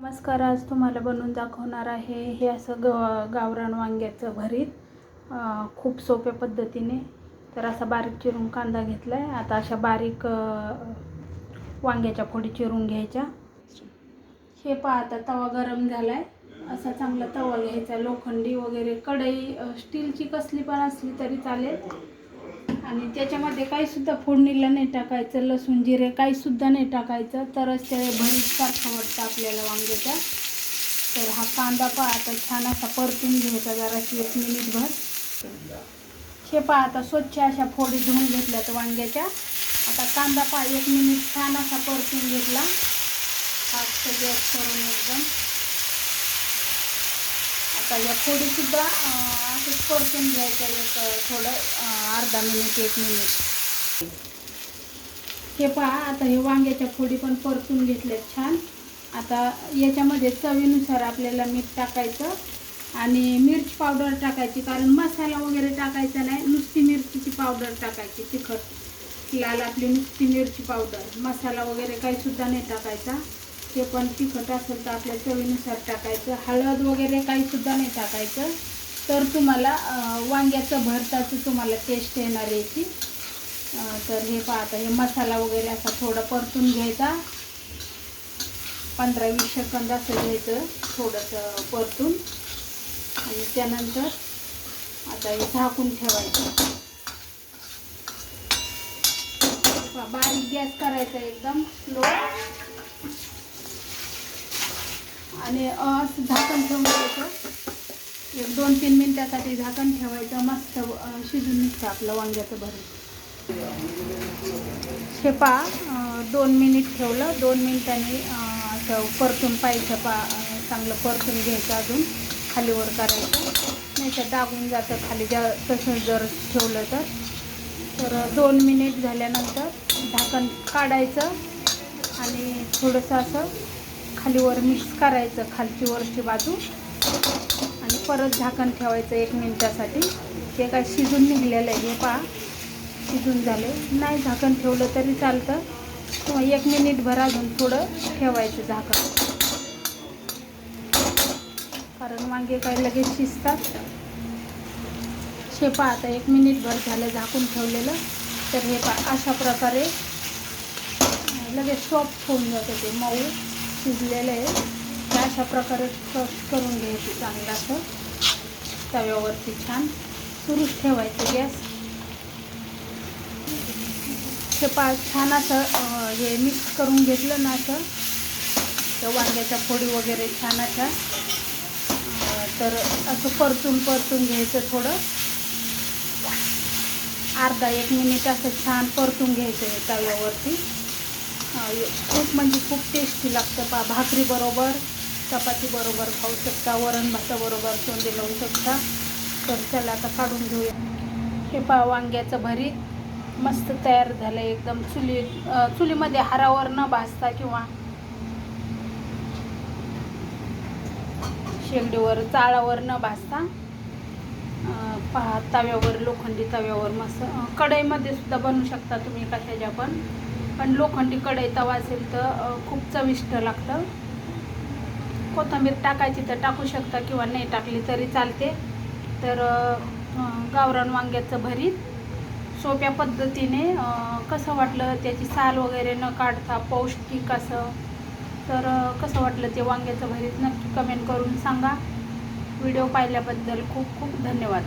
नमस्कार आज तुम्हाला बनवून दाखवणार आहे हे असं ग गावरान वांग्याचं भरीत. खूप सोप्या पद्धतीने. तर असा बारीक चिरून कांदा घेतला आहे आता अशा बारीक वांग्याच्या फोडी चिरून घ्यायच्या. हे पहा आता तवा गरम झाला आहे असा चांगला तवा घ्यायचा. लोखंडी वगैरे कढई स्टीलची कसली पण असली तरी चालेल. त्याच्यामध्ये काही सुद्धा फोडणीला नाही टाकायचं लसूण जिरे काही सुद्धा नाही टाकायचं. तरच ते भरीत सारखं वाटतं आपल्याला वांग्याच्या तर हा कांदा पहा आता छान असा परतून घ्यायचा जराशी एक मिनिटभर. हे पहा आता स्वच्छ अशा फोडी धुवून घेतल्यात वांग्याच्या. आता कांदा पहा एक मिनिट छान असा परतून घेतला. हा गॅस करून एकदम. आता या फोडीसुद्धा असंच परतून घ्यायचं एक थोडं अर्धा मिनिट एक मिनिट हे पहा आता हे वांग्याच्या फोडी पण परतून घेतल्यात छान. आता याच्यामध्ये चवीनुसार आपल्याला मीठ टाकायचं आणि मिरची पावडर टाकायची कारण मसाला वगैरे टाकायचा नाही नुसती मिरचीची पावडर टाकायची तिखट. लाल आपली नुसती मिरची पावडर मसाला वगैरे काहीसुद्धा नाही टाकायचा. ते पण तिखट असेल तर आपल्या चवीनुसार टाकायचं. हळद वगैरे काही सुद्धा नाही टाकायचं. तर तुम्हाला वांग्याचं भरताचं तुम्हाला टेस्ट येणार याची तर हे पाहता हे मसाला वगैरे असा थोडा परतून घ्यायचा. पंधरा वीस सेकंद असं घ्यायचं थोडंसं परतून. आणि त्यानंतर आता हे झाकून ठेवायचं. बारीक गॅस करायचा एकदम स्लो. आणि असं झाकण ठेवून द्यायचं एक दोन तीन मिनटासाठी झाकण ठेवायचं. मस्त शिजून निघतं आपलं वांग्याचं भरून शेपा दोन मिनिट ठेवलं. दोन मिनिटांनी असं परतून पाहिजे पा चांगलं परतून घ्यायचं अजून. खालीवर करायचं. नाही तर दाबून जातं खाली. जा तसं जर ठेवलं तर. तर दोन मिनिट झाल्यानंतर झाकण काढायचं. आणि थोडंसं असं खालीवर मिक्स करायचं खालची वरची बाजू. आणि परत झाकण ठेवायचं एक मिनटासाठी. ते काय शिजून निघलेलं आहे हे पहा. शिजून झाले. नाही झाकण ठेवलं तरी चालतं. किंवा एक मिनिटभर अजून थोडं ठेवायचं झाकण. कारण वांगे काय लगेच शिजतात. शेपा आता एक मिनिटभर झालं झाकून ठेवलेलं. तर हे पा अशा प्रकारे लगेच सॉफ्ट होऊन जातं ते मऊ. शिजलेलं आहे ते अशा प्रकारे क्रश करून घ्यायचं चांगलं असं. तव्यावरती छान सुरूच ठेवायचं गॅस. हे पा छान असं हे मिक्स करून घेतलं ना असं. त्या वांग्याच्या फोडी वगैरे छान अशा. तर असं परतून परतून घ्यायचं थोडं. अर्धा एक मिनिट असं छान परतून घ्यायचं हे तव्यावरती. खूप म्हणजे खूप टेस्टी लागतं पा भाकरीबरोबर चपातीबरोबर खाऊ शकता वरण भाताबरोबर तोंडी लावू शकता. तर त्याला आता काढून घेऊया. हे पा वांग्याचं भरीत मस्त तयार झालं एकदम. चुली चुलीमध्ये हारावर न भाजता किंवा शेगडीवर चाळावर न भाजता पहा तव्यावर लोखंडी तव्यावर मस्त कढईमध्ये सुद्धा बनवू शकता तुम्ही कशाच्या पण. पण लोखंडी कढई तवा असेल तर खूप चविष्ट लागतं. कोथिंबीर टाकायची तर टाकू शकता किंवा नाही टाकली तरी चालते. तर गावरान वांग्याचं भरीत सोप्या पद्धतीने कसं वाटलं त्याची साल वगैरे न काढता पौष्टिक असं तर कसं वाटलं ते वांग्याचं भरीत नक्की कमेंट करून सांगा. व्हिडिओ पाहिल्याबद्दल खूप खूप धन्यवाद.